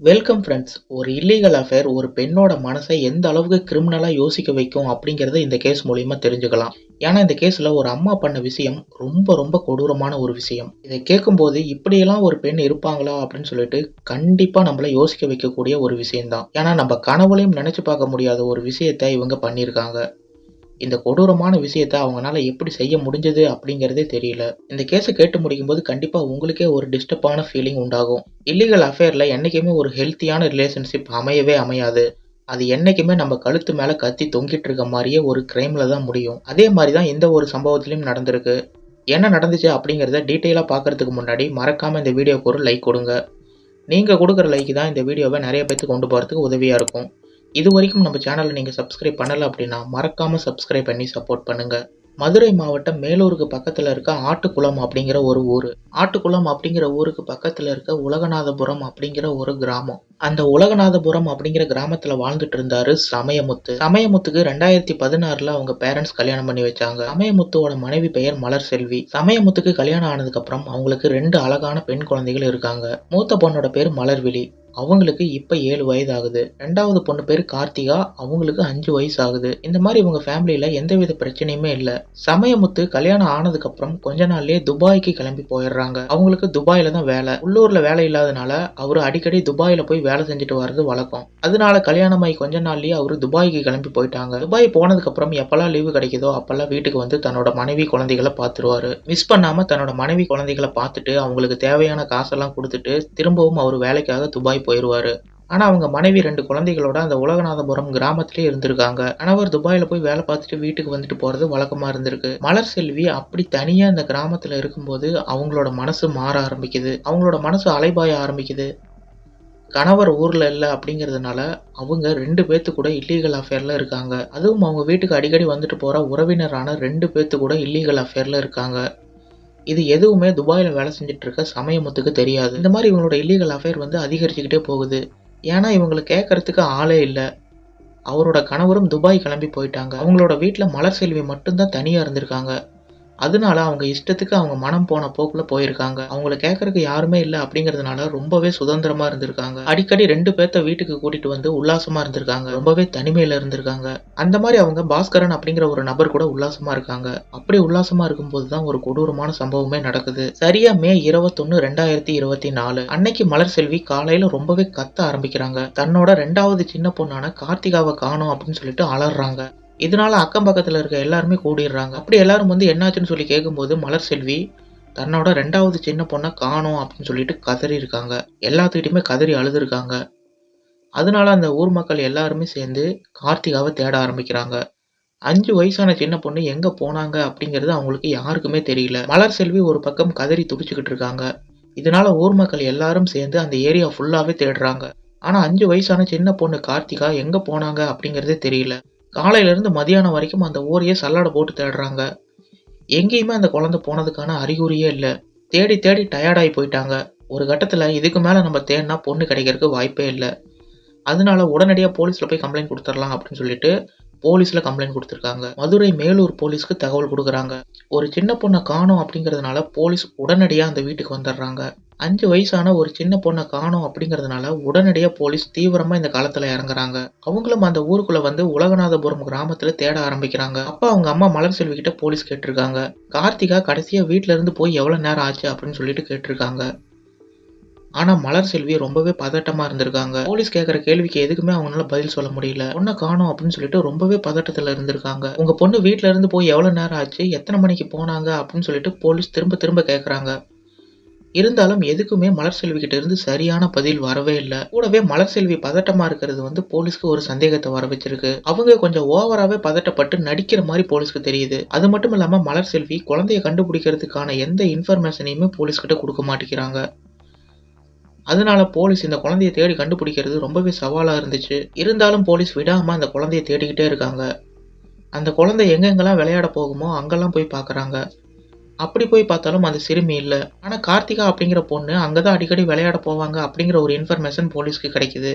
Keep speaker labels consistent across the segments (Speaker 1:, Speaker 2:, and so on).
Speaker 1: Welcome friends ஒரு illegal affair ஒரு பெண்ணோட மனசை எந்த அளவுக்கு கிரிமினலாக யோசிக்க வைக்கும் அப்படிங்கிறத இந்த கேஸ் மூலயமா தெரிஞ்சுக்கலாம். ஏன்னா இந்த கேஸில் ஒரு அம்மா பண்ண விஷயம் ரொம்ப ரொம்ப கொடூரமான ஒரு விஷயம். இதை கேட்கும்போது இப்படியெல்லாம் ஒரு பெண் இருப்பாங்களா அப்படின்னு சொல்லிட்டு கண்டிப்பாக நம்மளை யோசிக்க வைக்கக்கூடிய ஒரு விஷயம்தான். ஏன்னா நம்ம கனவுலையும் நினச்சி பார்க்க முடியாத ஒரு விஷயத்தை இவங்க பண்ணியிருக்காங்க. இந்த கொடூரமான விஷயத்த அவங்களால எப்படி செய்ய முடிஞ்சது அப்படிங்கிறதே தெரியல. இந்த கேஸை கேட்டு முடிக்கும்போது கண்டிப்பாக உங்களுக்கே ஒரு டிஸ்டர்பான ஃபீலிங் உண்டாகும். இல்லீகல் அஃபேரில் என்றைக்குமே ஒரு ஹெல்த்தியான ரிலேஷன்ஷிப் அமையவே அமையாது. அது என்றைக்குமே நம்ம கழுத்து மேலே கத்தி தொங்கிட்டு இருக்க மாதிரியே ஒரு கிரைமில் தான் முடியும். அதே மாதிரி தான் இந்த ஒரு சம்பவத்திலையும் நடந்திருக்கு. என்ன நடந்துச்சு அப்படிங்கிறத டீட்டெயிலாக பார்க்கறதுக்கு முன்னாடி மறக்காமல் இந்த வீடியோக்கு ஒரு லைக் கொடுங்க. நீங்கள் கொடுக்குற லைக் தான் இந்த வீடியோவை நிறைய பேர்த்து கொண்டு போகிறதுக்கு உதவியாக இருக்கும். இது வரைக்கும் நம்ம சேனலை நீங்கள் சப்ஸ்கிரைப் பண்ணலை அப்படின்னா மறக்காமல் சப்ஸ்கிரைப் பண்ணி சப்போர்ட் பண்ணுங்கள் மதுரை மாவட்டம் மேலூருக்கு பக்கத்தில் இருக்க ஆட்டுக்குளம் அப்படிங்கிற ஒரு ஊர். ஆட்டுக்குளம் அப்படிங்கிற ஊருக்கு பக்கத்தில் இருக்க உலகநாதபுரம் அப்படிங்கிற ஒரு கிராமம். அந்த உலகநாதபுரம் அப்படிங்கிற கிராமத்தில் வாழ்ந்துட்டு இருந்தாரு சமயமுத்து. சமயமுத்துக்கு ரெண்டாயிரத்தி பதினாறுல அவங்க பேரண்ட்ஸ் கல்யாணம் பண்ணி வச்சாங்க. சமயமுத்துவோட மனைவி பெயர் மலர் செல்வி சமயமுத்துக்கு கல்யாணம் ஆனதுக்கு அப்புறம் அவங்களுக்கு ரெண்டு அழகான பெண் குழந்தைகள் இருக்காங்க. மூத்த பொண்ணோட பேர் மலர்விழி. அவங்களுக்கு இப்போ ஏழு வயது ஆகுது ரெண்டாவது பொண்ணு பேர் கார்த்திகா அவங்களுக்கு அஞ்சு வயசு ஆகுது இந்த மாதிரி இவங்க ஃபேமிலியில எந்தவித பிரச்சனையுமே இல்லை. சமயமுத்து கல்யாணம் ஆனதுக்கு அப்புறம் கொஞ்ச நாள்லயே துபாய்க்கு கிளம்பி போயிடுறாங்க. அவங்களுக்கு துபாயில தான் வேலை. உள்ளூர்ல வேலை இல்லாதனால அவர் அடிக்கடி துபாயில போய் வேலை செஞ்சுட்டு வர்றது வழக்கம். அதனால கல்யாணம் ஆகி கொஞ்ச நாள்லயே அவர் துபாய்க்கு கிளம்பி போயிட்டாங்க. துபாய் போனதுக்கு அப்புறம் எப்பெல்லாம் லீவு கிடைக்குதோ அப்பெல்லாம் வீட்டுக்கு வந்து தன்னோட மனைவி குழந்தைகளை பார்த்துருவாரு மிஸ் பண்ணாம தன்னோட மனைவி குழந்தைகளை பார்த்துட்டு அவங்களுக்கு தேவையான காசெல்லாம் கொடுத்துட்டு திரும்பவும் அவர் வேலைக்காக துபாய் போயிடுவாரு ஆனால் அவங்க மனைவி ரெண்டு குழந்தைகளோட அந்த உலகநாதபுரம் கிராமத்திலே இருந்திருக்காங்க. கணவர் துபாயில் போய் வேலை பார்த்துட்டு வீட்டுக்கு வந்துட்டு போகிறது வழக்கமா இருந்திருக்கு. மலர் செல்வி அப்படி தனியாக அந்த கிராமத்தில் இருக்கும்போது அவங்களோட மனசு மாற ஆரம்பிக்குது. அவங்களோட மனசு அலைபாய ஆரம்பிக்குது. கணவர் ஊரில் இல்லை அப்படிங்கிறதுனால அவங்க ரெண்டு பேர்த்து கூட இல்லீகல் அஃபேரில் இருக்காங்க. அதுவும் அவங்க வீட்டுக்கு அடிக்கடி வந்துட்டு போகிற உறவினரான ரெண்டு பேர்த்து கூட இல்லீகல் அஃபேரில் இருக்காங்க. இது எதுவுமே துபாயில் வேலை செஞ்சுட்டு இருக்க சமயமுத்துக்கு தெரியாது. இந்த மாதிரி இவங்களோட இல்லீகல் அஃபேர் வந்து அதிகரிச்சுக்கிட்டே போகுது. ஏன்னா இவங்களை கேட்கறதுக்கு ஆளே இல்லை. அவரோட கணவரும் துபாய் கிளம்பி போயிட்டாங்க. அவங்களோட வீட்டில் மலர் செல்வி மட்டும்தான் தனியாக இருந்திருக்காங்க. அதனால அவங்க இஷ்டத்துக்கு அவங்க மனம் போன போக்குல போயிருக்காங்க. அவங்கள கேட்கறதுக்கு யாருமே இல்லை அப்படிங்கறதுனால ரொம்பவே சுதந்திரமா இருந்திருக்காங்க. அடிக்கடி ரெண்டு பேர்த்த வீட்டுக்கு கூட்டிட்டு வந்து உல்லாசமா இருந்திருக்காங்க. ரொம்பவே தனிமையில இருந்திருக்காங்க. அந்த மாதிரி அவங்க பாஸ்கரன் அப்படிங்கிற ஒரு நபர் கூட உல்லாசமா இருக்காங்க. அப்படி உல்லாசமா இருக்கும்போது தான் ஒரு கொடூரமான சம்பவமே நடக்குது. சரியா மே இருபத்தொன்னு ரெண்டாயிரத்தி இருபத்தி நாலு. அன்னைக்கு மலர் செல்வி காலையில ரொம்பவே கத்த ஆரம்பிக்கிறாங்க. தன்னோட ரெண்டாவது சின்ன பொண்ணான கார்த்திகாவை காணும் அப்படின்னு சொல்லிட்டு அலறாங்க. இதனால் அக்கம் பக்கத்தில் இருக்க எல்லாருமே கூடிடுறாங்க. அப்படி எல்லாரும் வந்து என்னாச்சுன்னு சொல்லி கேட்கும்போது மலர் செல்வி தன்னோட ரெண்டாவது சின்ன பொண்ணை காணும் அப்படின்னு சொல்லிட்டு கதறி இருக்காங்க. எல்லாத்துக்கிட்டையுமே கதறி அழுதுருக்காங்க. அதனால அந்த ஊர் மக்கள் எல்லாருமே சேர்ந்து கார்த்திகாவை தேட ஆரம்பிக்கிறாங்க. அஞ்சு வயசான சின்ன பொண்ணு எங்க போனாங்க அப்படிங்கிறது அவங்களுக்கு யாருக்குமே தெரியல. மலர் செல்வி ஒரு பக்கம் கதறி துடிச்சுக்கிட்டு இருக்காங்க. இதனால ஊர் மக்கள் எல்லாரும் சேர்ந்து அந்த ஏரியா ஃபுல்லாவே தேடுறாங்க. ஆனா அஞ்சு வயசான சின்ன பொண்ணு கார்த்திகா எங்க போனாங்க அப்படிங்கறதே தெரியல. காலையிலேருந்து மதியானம் வரைக்கும் அந்த ஊரையே சல்லாடை போட்டு தேடுறாங்க. எங்கேயுமே அந்த குழந்தை போனதுக்கான அறிகுறியே இல்லை. தேடி தேடி டயர்டாகி போயிட்டாங்க. ஒரு கட்டத்தில் இதுக்கு மேலே நம்ம தேடினா பொண்ணு கிடைக்கிறதுக்கு வாய்ப்பே இல்லை. அதனால உடனடியாக போலீஸில் போய் கம்ப்ளைண்ட் கொடுத்துடலாம் அப்படின்னு சொல்லிட்டு போலீஸில் கம்ப்ளைண்ட் கொடுத்துருக்காங்க. மதுரை மேலூர் போலீஸ்க்கு தகவல் கொடுக்குறாங்க. ஒரு சின்ன பொண்ணை காணும் அப்படிங்கிறதுனால போலீஸ் உடனடியாக அந்த வீட்டுக்கு வந்துடுறாங்க. அஞ்சு வயசான ஒரு சின்ன பொண்ணை காணும் அப்படிங்கிறதுனால உடனடியாக போலீஸ் தீவிரமாக இந்த காலத்தில் இறங்குறாங்க. அவங்களும் அந்த ஊருக்குள்ளே வந்து உலகநாதபுரம் கிராமத்தில் தேட ஆரம்பிக்கிறாங்க. அப்போ அவங்க அம்மா மலர் செல்வி கிட்ட போலீஸ் கேட்டிருக்காங்க. கார்த்திகா கடைசியாக வீட்டிலேருந்து போய் எவ்வளோ நேரம் ஆச்சு அப்படின்னு சொல்லிட்டு கேட்டிருக்காங்க. ஆனா மலர் செல்வி ரொம்பவே பதட்டமா இருந்திருக்காங்க. போலீஸ் கேட்குற கேள்விக்கு எதுக்குமே அவங்களால பதில் சொல்ல முடியல. பொண்ணை காணும் அப்படின்னு சொல்லிட்டு ரொம்பவே பதட்டத்துல இருந்திருக்காங்க. உங்க பொண்ணு வீட்ல இருந்து போய் எவ்வளவு நேரம் ஆச்சு? எத்தனை மணிக்கு போனாங்க? அப்படின்னு சொல்லிட்டு போலீஸ் திரும்ப திரும்ப கேட்குறாங்க இருந்தாலும் எதுக்குமே மலர் செல்வி கிட்ட இருந்து சரியான பதில் வரவே இல்லை. கூடவே மலர் செல்வி பதட்டமா இருக்கிறது வந்து போலீஸ்க்கு ஒரு சந்தேகத்தை வர வச்சிருக்கு. அவங்க கொஞ்சம் ஓவராவே பதட்டப்பட்டு நடிக்கிற மாதிரி போலீஸ்க்கு தெரியுது. அது மட்டும் இல்லாம மலர் செல்வி குழந்தைய கண்டுபிடிக்கிறதுக்கான எந்த இன்ஃபர்மேஷனையுமே போலீஸ்கிட்ட கொடுக்க மாட்டேங்கிறாங்க. அதனால போலீஸ் இந்த குழந்தைய தேடி கண்டுபிடிக்கிறது ரொம்பவே சவாலாக இருந்துச்சு. இருந்தாலும் போலீஸ் விடாமல் அந்த குழந்தைய தேடிக்கிட்டே இருக்காங்க. அந்த குழந்தை எங்கெங்கெல்லாம் விளையாட போகுமோ அங்கெல்லாம் போய் பார்க்குறாங்க. அப்படி போய் பார்த்தாலும் அந்த சிறுமி இல்லை. ஆனால் கார்த்திகா அப்படிங்கிற பொண்ணு அங்கே தான் அடிக்கடி விளையாட போவாங்க அப்படிங்கிற ஒரு இன்ஃபர்மேஷன் போலீஸ்க்கு கிடைக்குது.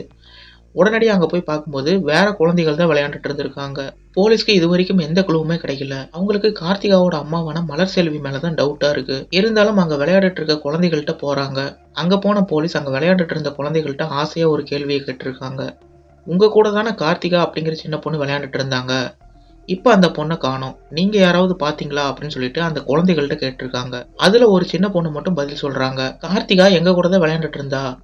Speaker 1: உடனடியாக அங்கே போய் பார்க்கும்போது வேற குழந்தைகள் தான் விளையாண்டுட்டு இருந்திருக்காங்க. போலீஸ்க்கு இது வரைக்கும் எந்த குழுவுமே கிடைக்கல. அவங்களுக்கு கார்த்திகாவோட அம்மாவான மலர் செல்வி மேல தான் டவுட்டா இருக்கு. இருந்தாலும் அங்க விளையாடிட்டு இருக்க குழந்தைகள்கிட்ட போறாங்க. அங்க போன போலீஸ் அங்க விளையாண்டுட்டு இருந்த குழந்தைகள்கிட்ட ஆசையா ஒரு கேள்வியை கேட்டிருக்காங்க. உங்க கூட தானே கார்த்திகா அப்படிங்கிற சின்ன பொண்ணு விளையாண்டுட்டு இருந்தாங்க. இப்போ அந்த பொண்ணை காணோம். நீங்க யாராவது பாத்தீங்களா அப்படின்னு சொல்லிட்டு அந்த குழந்தைகள்கிட்ட கேட்டிருக்காங்க. அதுல ஒரு சின்ன பொண்ணு மட்டும் பதில் சொல்றாங்க. கார்த்திகா எங்க கூட தான் விளையாண்டுட்டு இருந்தா?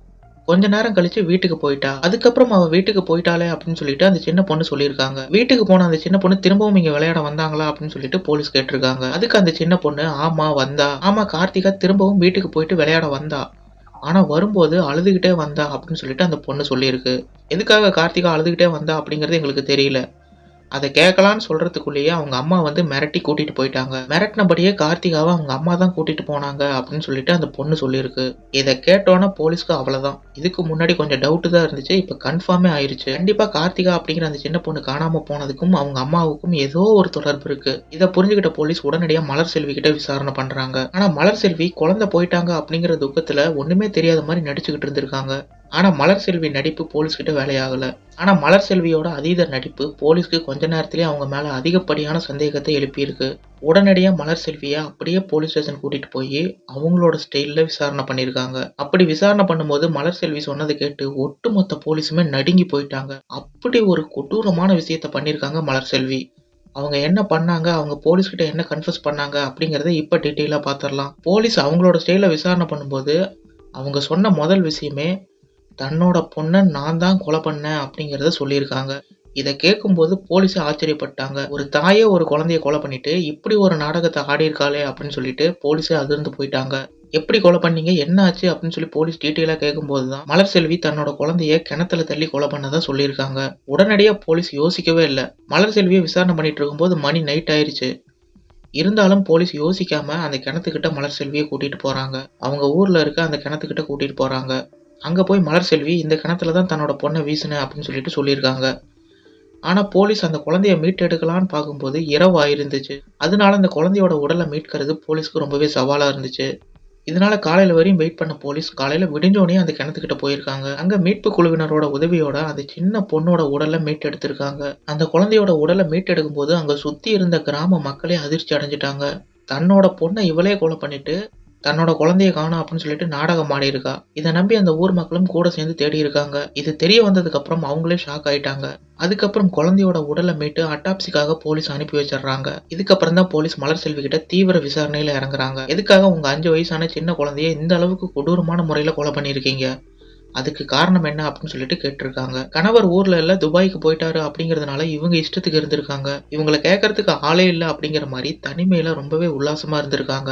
Speaker 1: கொஞ்ச நேரம் கழிச்சு வீட்டுக்கு போயிட்டா. அதுக்கப்புறம் அவ வீட்டுக்கு போயிட்டாளே அப்படின்னு சொல்லிட்டு அந்த சின்ன பொண்ணு சொல்லியிருக்காங்க. வீட்டுக்கு போன அந்த சின்ன பொண்ணு திரும்பவும் இங்க விளையாட வந்தாங்களா அப்படின்னு சொல்லிட்டு போலீஸ் கேட்டிருக்காங்க. அதுக்கு அந்த சின்ன பொண்ணு ஆமா வந்தா. ஆமா கார்த்திகா திரும்பவும் வீட்டுக்கு போயிட்டு விளையாட வந்தா. ஆனா வரும்போது அழுதுகிட்டே வந்தா. அப்படின்னு சொல்லிட்டு அந்த பொண்ணு சொல்லியிருக்கு. எதுக்காக கார்த்திகா அழுதுகிட்டே வந்தா அப்படிங்கறது எங்களுக்கு தெரியல. அதை கேட்கலான்னு சொல்கிறதுக்குள்ளேயே அவங்க அம்மா வந்து மிரட்டி கூட்டிட்டு போயிட்டாங்க. மிரட்டினபடியே கார்த்திகாவை அவங்க அம்மா தான் கூட்டிட்டு போனாங்க அப்படின்னு சொல்லிட்டு அந்த பொண்ணு சொல்லியிருக்கு. இதை கேட்டோன்னே போலீஸ்க்கு அவ்வளோதான் இதுக்கு முன்னாடி கொஞ்சம் டவுட்டு தான் இருந்துச்சு இப்போ கன்ஃபார்மே ஆயிடுச்சு கண்டிப்பாக கார்த்திகா அப்படிங்கிற அந்த சின்ன பொண்ணு காணாமல் போனதுக்கும் அவங்க அம்மாவுக்கும் ஏதோ ஒரு தொடர்பு இருக்கு. இதை புரிஞ்சுக்கிட்ட போலீஸ் உடனடியாக மலர் செல்வி கிட்ட விசாரணை பண்ணுறாங்க ஆனால் மலர் செல்வி குழந்தை போயிட்டாங்க அப்படிங்கிற துக்கத்தில் ஒன்றுமே தெரியாத மாதிரி நடிச்சுக்கிட்டு இருந்திருக்காங்க. ஆனால் மலர் செல்வி நடிப்பு போலீஸ் கிட்ட வேலையாகல. ஆனால் மலர் செல்வியோட அதீத நடிப்பு போலீஸ்க்கு கொஞ்ச நேரத்திலேயே அவங்க மேலே அதிகப்படியான சந்தேகத்தை எழுப்பியிருக்கு. உடனடியாக மலர் செல்வியை அப்படியே போலீஸ் ஸ்டேஷன் கூட்டிகிட்டு போய் அவங்களோட ஸ்டைலில் விசாரணை பண்ணியிருக்காங்க. அப்படி விசாரணை பண்ணும்போது மலர் செல்வி சொன்னதை கேட்டு ஒட்டுமொத்த போலீஸுமே நடுங்கி போயிட்டாங்க. அப்படி ஒரு கொடூரமான விஷயத்த பண்ணியிருக்காங்க மலர் செல்வி. அவங்க என்ன பண்ணாங்க? அவங்க போலீஸ்கிட்ட என்ன கன்ஃபியூஸ் பண்ணாங்க? அப்படிங்கிறத இப்போ டீட்டெயிலாக பார்த்துடலாம் போலீஸ் அவங்களோட ஸ்டைலில் விசாரணை பண்ணும்போது அவங்க சொன்ன முதல் விஷயமே தன்னோட பொண்ணை நான் தான் கொலை பண்ணேன் அப்படிங்கிறத சொல்லியிருக்காங்க. இதை கேட்கும்போது போலீஸ் ஆச்சரியப்பட்டாங்க. ஒரு தாயே ஒரு குழந்தைய கொலை பண்ணிட்டு இப்படி ஒரு நாடகத்தை ஆடியிருக்காளே அப்படின்னு சொல்லிட்டு போலீஸே அதிர்ந்து போயிட்டாங்க. எப்படி கொலை பண்ணீங்க? என்ன ஆச்சு? அப்படின்னு சொல்லி போலீஸ் டீட்டெயிலாக கேட்கும்போது தான் மலர் செல்வி தன்னோட குழந்தைய கிணத்துல தள்ளி கொலை பண்ணதா சொல்லியிருக்காங்க. உடனடியாக போலீஸ் யோசிக்கவே இல்லை. மலர் செல்வியை விசாரணை பண்ணிட்டு இருக்கும்போது மணி நைட் ஆயிடுச்சு இருந்தாலும் போலீஸ் யோசிக்காம அந்த கிணத்துக்கிட்ட மலர் செல்வியை கூட்டிட்டு போறாங்க. அவங்க ஊர்ல இருக்க அந்த கிணத்துக்கிட்ட கூட்டிட்டு போறாங்க. அங்கே போய் மலர் செல்வி இந்த கிணத்துல தான் தன்னோட பொண்ணை வீசினேன் அப்படின்னு சொல்லிட்டு சொல்லியிருக்காங்க. ஆனால் போலீஸ் அந்த குழந்தைய மீட்டெடுக்கலான்னு பார்க்கும்போது இரவு ஆயிருந்துச்சு. அதனால அந்த குழந்தையோட உடலை மீட்கிறது போலீஸ்க்கு ரொம்பவே சவாலாக இருந்துச்சு. இதனால காலையில் வரையும் வெயிட் பண்ண போலீஸ் காலையில் விடிஞ்சோடனே அந்த கிணத்துக்கிட்ட போயிருக்காங்க. அங்கே மீட்பு குழுவினரோட உதவியோட அந்த சின்ன பொண்ணோட உடலை மீட்டெடுத்திருக்காங்க. அந்த குழந்தையோட உடலை மீட்டெடுக்கும் போது அங்கே சுற்றி இருந்த கிராம மக்களே அதிர்ச்சி அடைஞ்சிட்டாங்க. தன்னோட பொண்ணை இவளே கொலை பண்ணிட்டு தன்னோட குழந்தைய காணும் அப்படின்னு சொல்லிட்டு நாடகம் ஆடி இருக்கா இதை நம்பி அந்த ஊர் மக்களும் கூட சேர்ந்து தேடி இருக்காங்க. இது தெரிய வந்ததுக்கு அப்புறம் அவங்களே ஷாக் ஆயிட்டாங்க. அதுக்கப்புறம் குழந்தையோட உடலை மீட்டு அட்டாப்சிக்காக போலீஸ் அனுப்பி வச்சிடுறாங்க. இதுக்கப்புறம் தான் போலீஸ் மலர் செல்வி கிட்ட தீவிர விசாரணையில இறங்குறாங்க. எதுக்காக உங்க அஞ்சு வயசான சின்ன குழந்தைய இந்த அளவுக்கு கொடூரமான முறையில கொலை பண்ணியிருக்கீங்க? அதுக்கு காரணம் என்ன அப்படின்னு சொல்லிட்டு கேட்டிருக்காங்க. கணவர் ஊர்ல இல்ல துபாய்க்கு போயிட்டாரு அப்படிங்கறதுனால இவங்க இஷ்டத்துக்கு இருந்திருக்காங்க. இவங்களை கேட்கறதுக்கு ஆளே இல்லை அப்படிங்கிற மாதிரி தனிமையில ரொம்பவே உல்லாசமா இருந்திருக்காங்க.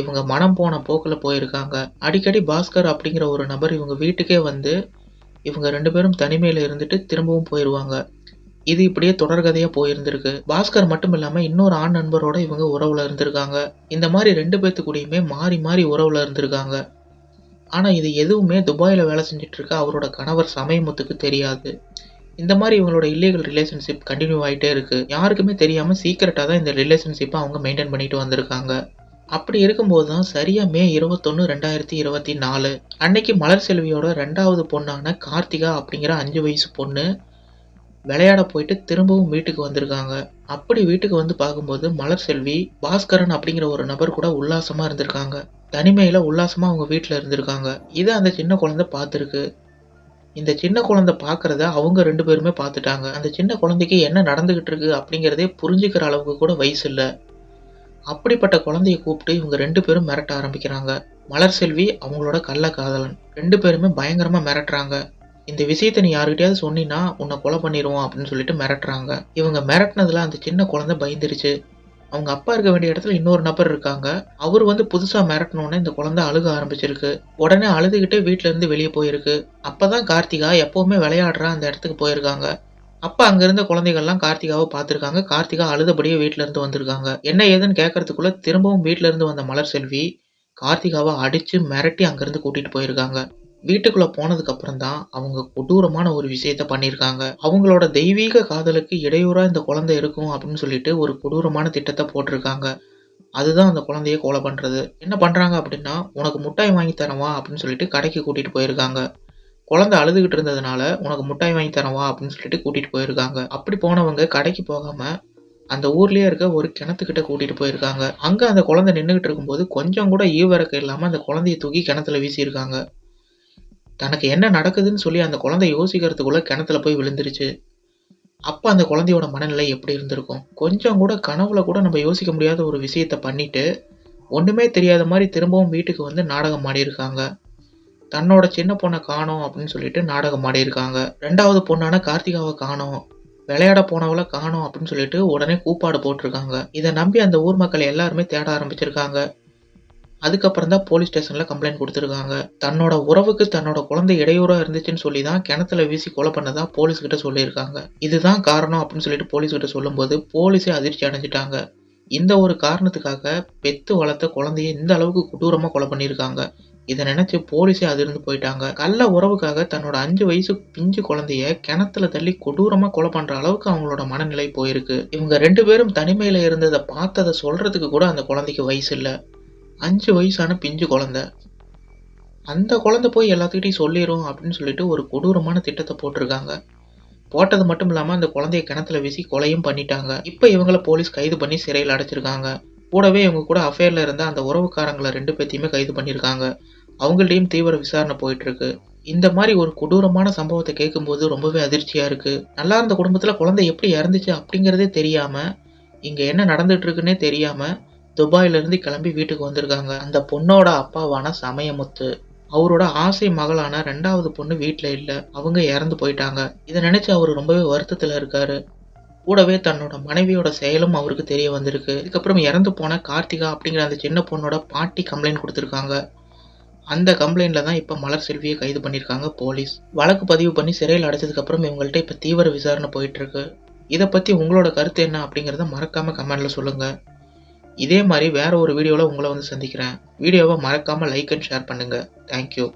Speaker 1: இவங்க மனம் போன போக்கில் போயிருக்காங்க. அடிக்கடி பாஸ்கர் அப்படிங்கிற ஒரு நபர் இவங்க வீட்டுக்கே வந்து இவங்க ரெண்டு பேரும் தனிமையில் இருந்துட்டு திரும்பவும் போயிடுவாங்க இது இப்படியே தொடர்கதையாக போயிருந்திருக்கு. பாஸ்கர் மட்டும் இல்லாமல் இன்னொரு ஆண் நண்பரோட இவங்க உறவுல இருந்திருக்காங்க. இந்த மாதிரி ரெண்டு பேர்த்து கூடயுமே மாறி மாறி உறவுல இருந்திருக்காங்க. ஆனால் இது எதுவுமே துபாயில் வேலை செஞ்சுட்டு இருக்க அவரோட கணவர் சமயமுத்துக்கு தெரியாது. இந்த மாதிரி இவங்களோட இல்லீகல் ரிலேஷன்ஷிப் கண்டினியூ ஆகிட்டே இருக்கு. யாருக்குமே தெரியாமல் சீக்கிரட்டாக தான் இந்த ரிலேஷன்ஷிப்பை அவங்க மெயின்டைன் பண்ணிட்டு வந்திருக்காங்க. அப்படி இருக்கும்போது தான் சரியா மே இருபத்தொன்னு ரெண்டாயிரத்தி இருபத்தி நாலு. அன்னைக்கு மலர் செல்வியோட ரெண்டாவது பொண்ணான கார்த்திகா அப்படிங்கிற அஞ்சு வயசு பொண்ணு விளையாட போயிட்டு திரும்பவும் வீட்டுக்கு வந்திருக்காங்க. அப்படி வீட்டுக்கு வந்து பார்க்கும்போது மலர் செல்வி பாஸ்கரன் அப்படிங்கிற ஒரு நபர் கூட உல்லாசமாக இருந்திருக்காங்க. தனிமையில் உல்லாசமாக அவங்க வீட்டில் இருந்திருக்காங்க. இதை அந்த சின்ன குழந்தை பார்த்துருக்கு. இந்த சின்ன குழந்தை பார்க்குறத அவங்க ரெண்டு பேருமே பார்த்துட்டாங்க. அந்த சின்ன குழந்தைக்கு என்ன நடந்துகிட்டு இருக்கு அப்படிங்கிறதே புரிஞ்சுக்கிற அளவுக்கு கூட வயசு இல்லை. அப்படிப்பட்ட குழந்தைய கூப்பிட்டு இவங்க ரெண்டு பேரும் மிரட்ட ஆரம்பிக்கிறாங்க. மலர் செல்வி அவங்களோட கள்ள காதலன். ரெண்டு பேருமே பயங்கரமா மிரட்டுறாங்க. இந்த விஷயத்த நீ யாருக்கிட்டயாவது சொன்னீங்கன்னா உன்னை கொலை பண்ணிடுவோம் அப்படின்னு சொல்லிட்டு மிரட்டுறாங்க. இவங்க மிரட்டினதுல அந்த சின்ன குழந்தை பயந்துருச்சு. அவங்க அப்பா இருக்க வேண்டிய இடத்துல இன்னொரு நபர் இருக்காங்க. அவர் வந்து புதுசா மிரட்டணும்னு இந்த குழந்தை அழுக ஆரம்பிச்சிருக்கு. உடனே அழுதுகிட்டே வீட்டுல இருந்து வெளியே போயிருக்கு. அப்பதான் கார்த்திகா எப்பவுமே விளையாடுற அந்த இடத்துக்கு போயிருக்காங்க. அப்போ அங்கேருந்த குழந்தைகள்லாம் கார்த்திகாவை பார்த்துருக்காங்க. கார்த்திகா அழுதபடியே வீட்டிலேருந்து வந்திருக்காங்க. என்ன ஏதுன்னு கேட்கறதுக்குள்ளே திரும்பவும் வீட்டிலேருந்து வந்த மலர் செல்வி கார்த்திகாவை அடித்து மிரட்டி அங்கேருந்து கூட்டிகிட்டு போயிருக்காங்க. வீட்டுக்குள்ளே போனதுக்கப்புறம் தான் அவங்க கொடூரமான ஒரு விஷயத்த பண்ணியிருக்காங்க. அவங்களோட தெய்வீக காதலுக்கு இடையூறாக இந்த குழந்தை இருக்கும் அப்படின்னு சொல்லிட்டு ஒரு கொடூரமான திட்டத்தை போட்டிருக்காங்க. அதுதான் அந்த குழந்தைய கொலை பண்ணுறது என்ன பண்ணுறாங்க அப்படின்னா உனக்கு முட்டாய் வாங்கி தரவா? அப்படின்னு சொல்லிட்டு கடைக்கு கூட்டிகிட்டு போயிருக்காங்க. குழந்தை அழுதுகிட்டு இருந்ததுனால உனக்கு முட்டாய் வாங்கி தரவா அப்படின்னு சொல்லிட்டு கூட்டிட்டு போயிருக்காங்க. அப்படி போனவங்க கடைக்கு போகாம அந்த ஊர்லயே இருக்க ஒரு கிணத்துக்கிட்ட கூட்டிட்டு போயிருக்காங்க. அங்க அந்த குழந்தை நின்றுக்கிட்டு இருக்கும்போது கொஞ்சம் கூட ஈவரக்கம் இல்லாம அந்த குழந்தைய தூக்கி கிணத்துல வீசியிருக்காங்க. தனக்கு என்ன நடக்குதுன்னு சொல்லி அந்த குழந்தை யோசிக்கிறதுக்குள்ள கிணத்துல போய் விழுந்துருச்சு. அப்போ அந்த குழந்தையோட மனநிலை எப்படி இருந்திருக்கும்? கொஞ்சம் கூட கனவுல கூட நம்ம யோசிக்க முடியாத ஒரு விஷயத்த பண்ணிட்டு ஒன்றுமே தெரியாத மாதிரி திரும்பவும் வீட்டுக்கு வந்து நாடகம் ஆடியிருக்காங்க. தன்னோட சின்ன பொண்ணை காணோம் அப்படின்னு சொல்லிட்டு நாடகம் ஆடியிருக்காங்க. ரெண்டாவது பொண்ணான கார்த்திகாவை காணோம். விளையாட போனவளை காணோம் அப்படின்னு சொல்லிட்டு உடனே கூப்பாடு போட்டிருக்காங்க. இதை நம்பி அந்த ஊர் மக்கள் எல்லாருமே தேட ஆரம்பிச்சிருக்காங்க. அதுக்கப்புறம் தான் போலீஸ் ஸ்டேஷனில் கம்ப்ளைண்ட் கொடுத்துருக்காங்க. தன்னோட உறவுக்கு தன்னோட குழந்தை இடையூறாக இருந்துச்சுன்னு சொல்லி தான் கிணத்துல வீசி கொலை பண்ணதான் போலீஸ் கிட்ட சொல்லியிருக்காங்க. இதுதான் காரணம் அப்படின்னு சொல்லிட்டு போலீஸ் கிட்ட சொல்லும்போது போலீஸே அதிர்ச்சி அடைஞ்சிட்டாங்க. இந்த ஒரு காரணத்துக்காக பெத்து வளர்த்த குழந்தைய இந்த அளவுக்கு கொடூரமாக கொலை பண்ணியிருக்காங்க. இதை நினைச்சு போலீஸே அதிர்ந்து போயிட்டாங்க. கள்ள உறவுக்காக தன்னோட அஞ்சு வயசு பிஞ்சு குழந்தைய கிணத்துல தள்ளி கொடூரமா கொலை பண்ற அளவுக்கு அவங்களோட மனநிலை போயிருக்கு. இவங்க ரெண்டு பேரும் தனிமையில இருந்ததை பார்த்ததை சொல்றதுக்கு கூட அந்த குழந்தைக்கு வயசு இல்லை. அஞ்சு வயசான பிஞ்சு குழந்தை. அந்த குழந்தை போய் எல்லாத்துக்கிட்டையும் சொல்லிடும் அப்படின்னு சொல்லிட்டு ஒரு கொடூரமான திட்டத்தை போட்டிருக்காங்க. போட்டது மட்டும் இல்லாமல் அந்த குழந்தைய கிணத்துல வீசி கொலையும் பண்ணிட்டாங்க. இப்போ இவங்கள போலீஸ் கைது பண்ணி சிறையில் அடைச்சிருக்காங்க. கூடவே இவங்க கூட அஃபேரில் இருந்த அந்த உறவுக்காரங்களை ரெண்டு பேத்தையுமே கைது பண்ணியிருக்காங்க. அவங்கள்ட்டையும் தீவிர விசாரணை போயிட்டுருக்கு. இந்த மாதிரி ஒரு கொடூரமான சம்பவத்தை கேட்கும்போது ரொம்பவே அதிர்ச்சியாக இருக்குது நல்லா இருந்த குடும்பத்தில் குழந்தை எப்படி இறந்துச்சு அப்படிங்கிறதே தெரியாமல் இங்கே என்ன நடந்துட்டு இருக்குன்னே தெரியாம கிளம்பி வீட்டுக்கு வந்திருக்காங்க. அந்த பொண்ணோட அப்பாவான சமயமுத்து. அவரோட ஆசை மகளான ரெண்டாவது பொண்ணு வீட்டில் இல்லை. அவங்க இறந்து போயிட்டாங்க. இதை நினச்சி அவர் ரொம்பவே வருத்தத்தில் இருக்காரு. கூடவே தன்னோட மனைவியோட செயலும் அவருக்கு தெரிய வந்திருக்கு. இதுக்கப்புறம் இறந்து போன கார்த்திகா அப்படிங்கிற அந்த சின்ன பொண்ணோட பாட்டி கம்ப்ளைண்ட் கொடுத்துருக்காங்க. அந்த கம்ப்ளைண்ட்ல தான் இப்போ மலர் செல்வியை கைது பண்ணியிருக்காங்க போலீஸ். வழக்கு பதிவு பண்ணி சிறையில் அடைச்சதுக்கு அப்புறம் இவங்கள்ட்ட இப்போ தீவிர விசாரணை போயிட்டு இருக்கு. இதை பற்றி உங்களோட கருத்து என்ன அப்படிங்கிறத மறக்காம கமெண்ட்ல சொல்லுங்க. இதே மாதிரி வேற ஒரு வீடியோவில் உங்களை வந்து சந்திக்கிறேன். வீடியோவை மறக்காம லைக் அண்ட் ஷேர் பண்ணுங்க. Thank you